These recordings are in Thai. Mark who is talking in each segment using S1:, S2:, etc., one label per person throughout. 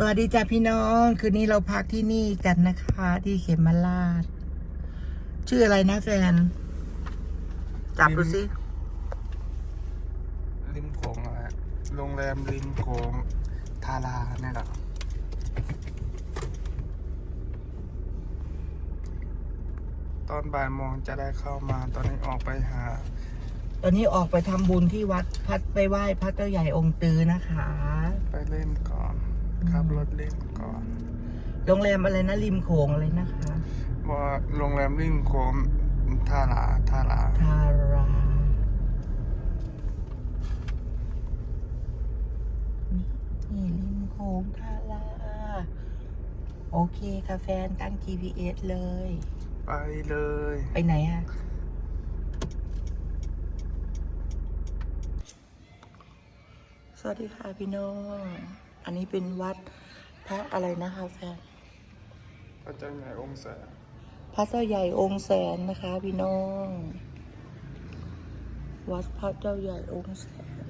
S1: สวัสดีจ้าพี่น้อง คืนนี้เราพักที่นี่กันนะคะ ที่เขมราช ชื่ออะไรนะแฟน จับดูสิ
S2: ริมโขงนะฮะโรงแรมริมโขงทาราเนี่ยแหละตอนบ่ายโมงจะได้เข้ามาตอนนี้ออกไปหา
S1: ตอนนี้ออกไปทำบุญที่วัดพัดไปไหว้พระเจ้าใหญ่องค์ตือนะคะ
S2: ไปเล่นก่อน ขับรถเล่นก่อน
S1: โรงแรมอะไรนะริมโขงอะไรนะคะ
S2: ว่าโรงแรมริมโขงทาราทารา
S1: ทารานี่ริมโขงทาราโอเคค่ะแฟนตั้ง GPS เลย
S2: ไปเลย
S1: ไปไหนอะสวัสดีค่ะพี่น้อง อันนี้เป็นวัดพระอะไรนะคะแฟน
S2: พระเจ้าใหญ่องค์แสน
S1: พระเจ้าใหญ่องค์แสนนะคะพี่น้อง วัดพระเจ้าใหญ่องค์แสน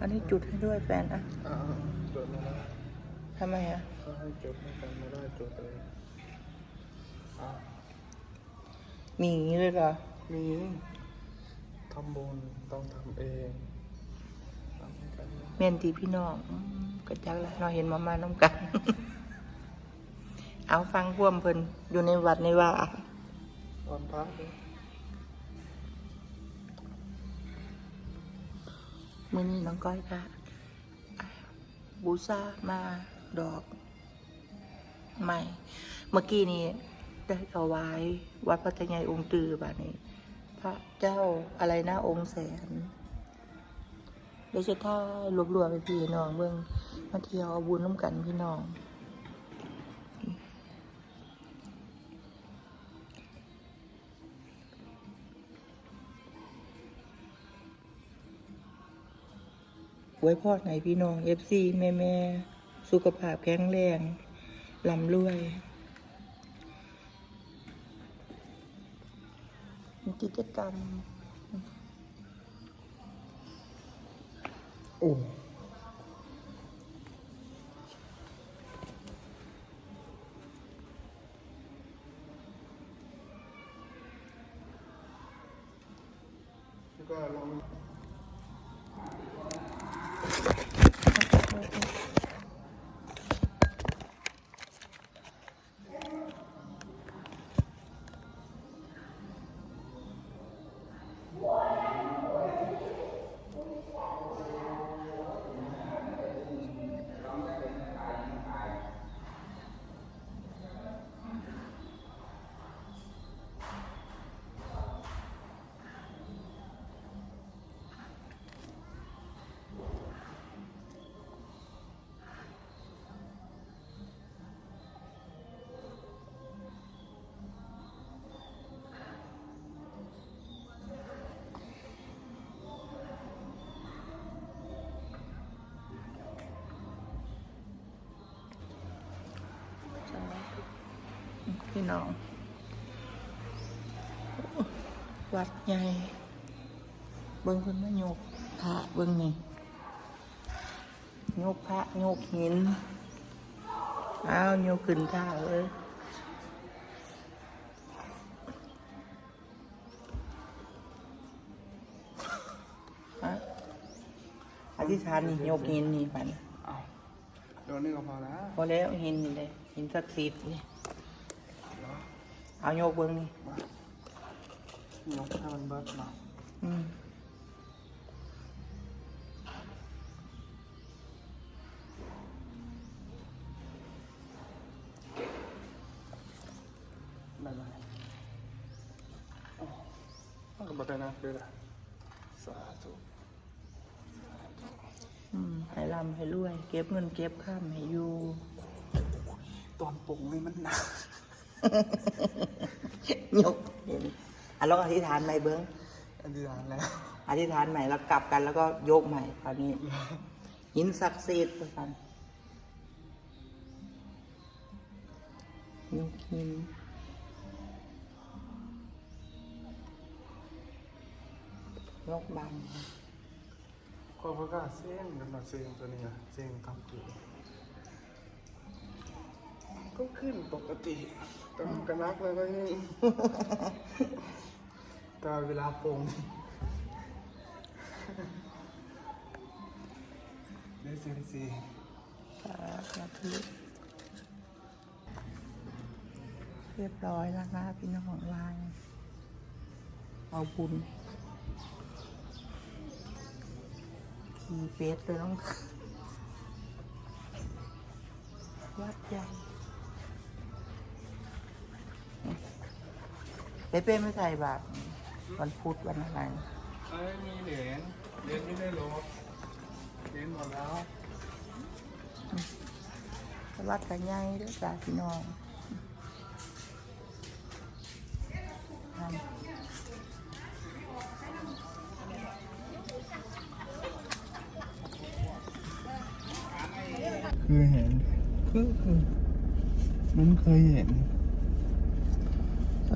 S1: อันนี้จุดให้ด้วยแฟนอะ
S2: อ่าจดไม่ได้
S1: ทำไมอะ
S2: เขาให้จดไม่กันไม่ได้จดเลยอะ
S1: มีอย่างนี้เลยเหรอ
S2: มีทำบุญต้องทำเองทำให้ กัน
S1: เมนตีพี่น้องอืมก็จักแล้วเราะเห็นมามาน้ำกัน เอาฟังพ่วมเพิ่นอยู่ในวัดในว่า
S2: ตอนพักด้วย
S1: มื่อนี้น้องก้อยค่ะ บูชามาดอกใหม่ เมื่อกี้นี้ได้ถวายวัดพระตะไงองค์ตือบานี้ พระเจ้าอะไรนะองค์แสน เดี๋ยวจะท่ารวบรวมไปพี่น้องเบิ่งมาเที่ยวเอาบุญน้ำกันพี่น้องไว้พอดไหนพี่น้องเอฟซีแม่แม่สุขภาพแข็งแรงลำรวยกิจกรรม
S2: โอ้แพี่
S1: น้อง วัดใหญ่ เบิ่งเพิ่นมาโยกพระเบิ่งนี่โยกพระโยกหิน อ้าวโยกขึ้นท่าเลยฮะอธิษฐานนี่โยกหินนี่ไป
S2: เอาเดี๋ยวนี้ก็พอแล้ว
S1: พอแล้วหินนี่เลยหินศักดิ์สิทธิ์นี่ เอาโยกเบิ่งนี่
S2: ยกให้มันเบิดมา
S1: อืม
S2: ได้ไหมโอ้มันก็บ่ได้นะเด้อล่ะสาธุ
S1: อืมให้ร่ำให้รวย เก็บเงินเก็บข้ามให้อยู่
S2: ตอนปรุงนี่มันหนัก
S1: ยกเห็นอะลองอธิษฐานใหม่เบิ้ง
S2: อันที่ร้านแล้ว
S1: อธิษฐานใหม่แล้วกลับกันแล้วก็ยกใหม่คราวนี้ หินศักดิ์สิทธิ์กันยกหินยกบัง
S2: ก็เพราะว่าเส้นกันมาเส้นตัวนี้อะเส้นทำตัว ก็ขึ้นปกติแต่มันก็นักเลยก็ยังแต่เวลาปรุงได้เซนซี
S1: นาทีเรียบร้อยแล้วนะพี่น้องลายเอาบุญขี่เป็ดเลยน้อง วัดใหญ่ เป๊ะๆไม่ใส่บาตรวันพุธวันอะไร
S2: เอ้ยมีเหรียญเหรียญไม่ได้ลบเหรียญหมดแล้ว
S1: วัดกันใหญ่เด้วยจ้าพี่น้องนั่น
S2: คือเห็นคือคือมันเคยเห็น
S1: ส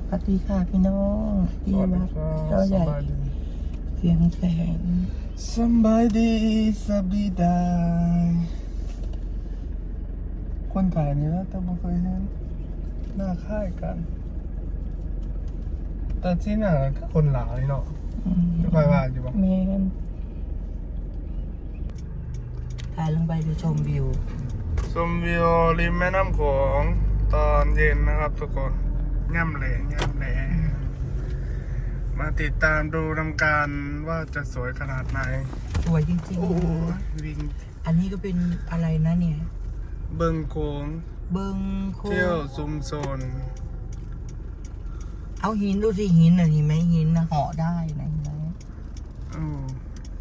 S1: วัสดีค่ะพี่น้องที่วัดเจ้าใหญ่เสียงแสน
S2: สบายดีสบีดาคนถ่ายนี่นะแต่ไม่เคยเห็นหน้าค่ายกัน แต่ที่หน้าก็คนหลาวนี่เนาะจะคอยว่าอยู่ปะ
S1: เมนถ่ายลงไปดูชมวิว
S2: ชมวิวริมแม่น้ำโขงตอนเย็นนะครับทุกคน ย่ำแหลงย่ำแหลงมาติดตามดูนำการว่าจะสวยขนาดไหน
S1: สวยจริง
S2: โอ้ยวิ่ง
S1: ๆ อันนี้ก็เป็นอะไรนะเนี่ย
S2: เบิงโขง
S1: เบิงโค
S2: เที่ยวซุมโซน
S1: เอาหินดูสิหินน่ะเห็นไหมหินนะเหาะได้นะเห็นไหม
S2: โอ้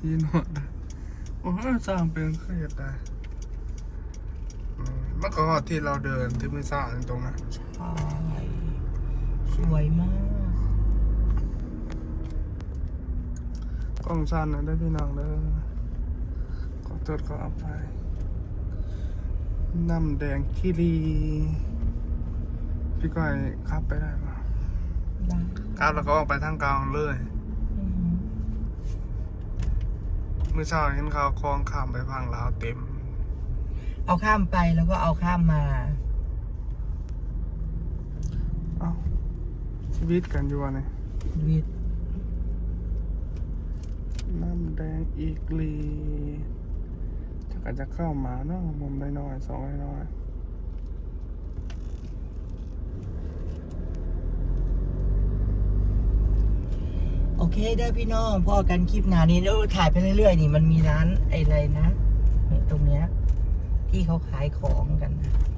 S2: ยีนอดได้โอ้ยสร้างเป็นเครียดได้อืมเมื่อก่อนที่เราเดินที่ไม่สร้างตรงนั้น
S1: ใช่ สวยมาก
S2: กล้องสั้นนะได้อพี่น้องเด้อขอโทษขออภัยน้ำแดงคีรีพี่ก้อยขับไปได้ปะ
S1: ได้
S2: ขับแล้วก็ออกไปทางกลางเลย
S1: อืม
S2: เมื่อเช้าเห็นเขาคลองข้ามไปพังลาวเต็ม
S1: เอาข้ามไปแล้วก็เอาข้ามมา
S2: เอ้า ชีวิตกันอยู่วะเนี่ย
S1: วิทย์
S2: น้ำแดงอีกลีจะก็จะเข้ามาเนาะมุมน้อยๆสองน้อย
S1: โอเคได้อพี่น้องพอกันคลิปหนานี้แล้วถ่ายไปเรื่อยๆนี่มันมีร้านไอ้อะไรนะเนี่ยตรงเนี้ยที่เขาขายของกันนะ
S2: ๆใช่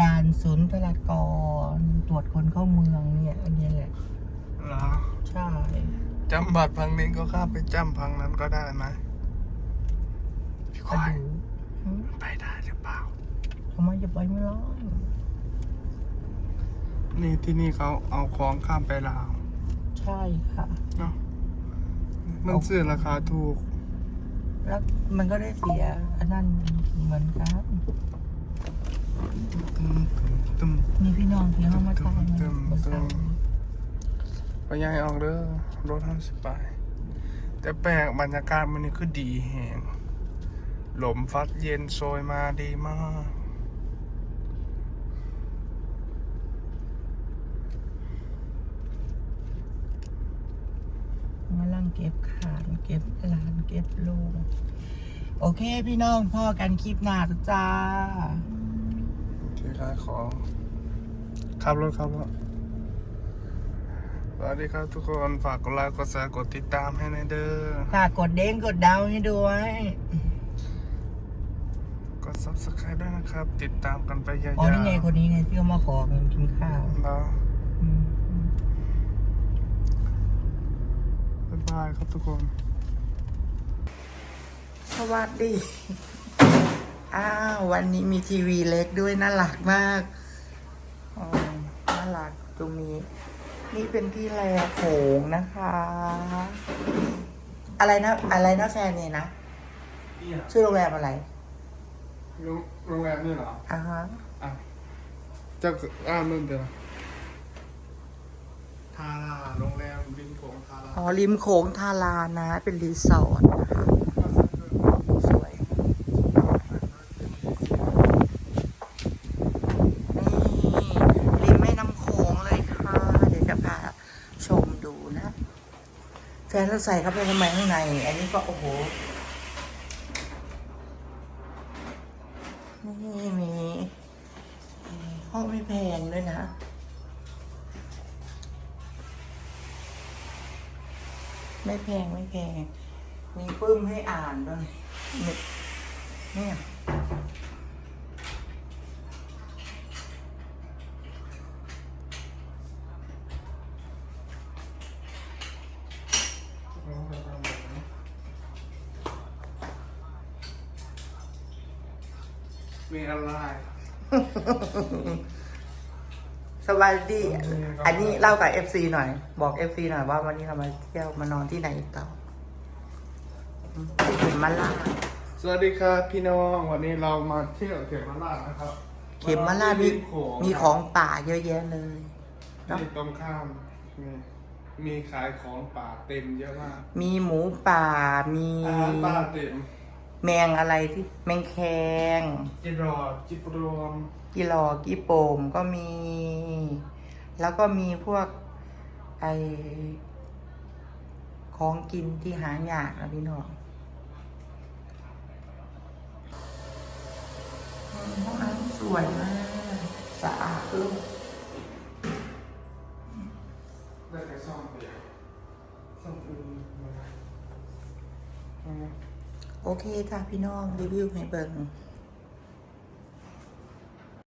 S1: ด่านศูนย์พลากรตรวจคนเข้าเมืองเนี่ย อันเนี้ยแหละ
S2: เหรอ
S1: ใช่
S2: จำบัตรพังนี้ก็ข้ามไปจำพังนั้นก็ได้ไหมพี่
S1: ก็
S2: ควาย
S1: ดูหึ
S2: ไปได้หรือเปล่า
S1: ทำไมจะไปไม่รอด
S2: นี่ที่นี่เขาเอาของข้ามไปลาว
S1: ใช่ค่ะ
S2: เนาะมันซื้อราคาถูก
S1: แล้วมันก็ได้เสียอันนั้นเหมือนกัน
S2: ตึ มี
S1: พี่น้องที่เขามา
S2: ตึม
S1: มา
S2: ตึ
S1: สร้าม
S2: ไปย้ายออกเด้อรถห้าสิบไปแต่แปลกบรรยากาศมันนี่คือดีแหงหลมฟัดเย็นโชยมาดีมาก
S1: มาลังเก็บขานเก็บหลานเก็บลูก โอเคพี่น้องพ่อกันคลิปหน้าจ้า
S2: ที่ขายของขับรถขับรถสวัสดีครับทุกคนฝากกดไลค์กดแชร์กดติดตามให้ในอยเด้อ
S1: ฝากกดเด้งกดดาวให้ด้วย
S2: กด subscribe ด้วยนะครับ ติดตามกันไปยาวๆ
S1: อ๋อนี่ไงคนนี้ไงที่เขามาขอเงินกินข้าว
S2: แล้ว
S1: อืมอืม
S2: บ๊ายบายครับทุกคน
S1: ส วัสดี อ้าว วันนี้มีทีวีเล็กด้วยน่ารักมากอ๋อน่ารักตรงนี้ นี่เป็นที่แลโขงนะคะ อะไรนะ อะไรนะแฟนเนี่ยนะชื่อโรงแรมอะไร
S2: โรงแรมนี่เหรอ
S1: อ่าฮะ
S2: อะเจ้าอ่านนู่นเดี๋ยวนะทาราโรงแรมริมโขงทารา
S1: อ๋อริมโขงทารานะ เป็นรีสอร์ทนะคะ สวย แล้วใส่เข้าไปทำไมข้างใน อันนี้ก็โอ้โห นี่มีห้องไม่แพงด้วยนะ ไม่แพงไม่แพง มีปึ้มให้อ่านด้วยนี่เนี่ย
S2: มีอะไร
S1: สวัสดี อันนี้เล่ากับเอฟซีหน่อย บอกเอฟซีหน่อยว่าวันนี้เรามาเที่ยวมานอนที่ไหนต่ออืมที่เข็มมาลาด
S2: สวัสดีครับพี่น้องวันนี้เรามาเที่ยวเขมราชนะครับ
S1: เข็มมาลาดมี
S2: ที่โขง
S1: มีของป่าเยอะแยะเลยเนอะ
S2: ที่ตรงข้ามมีมีขายของป่าเต็มเยอะมาก
S1: มีหมูป่า มี
S2: อาหารป่าเต็ม
S1: แมงอะไรที่แมงแคง
S2: จิรอดจิปรวม
S1: กิหลอกิโปมก็มี แล้วก็มีพวกไอของกินที่หายากนะพี่น้องอืมห้องน้ำสวยมากสะอาดขึ้น
S2: ได้แต่ซ่อมเดียวซ่อมอื่นมาอืม
S1: โอเคค่ะพี่น้องรีวิวให้เบิ่ง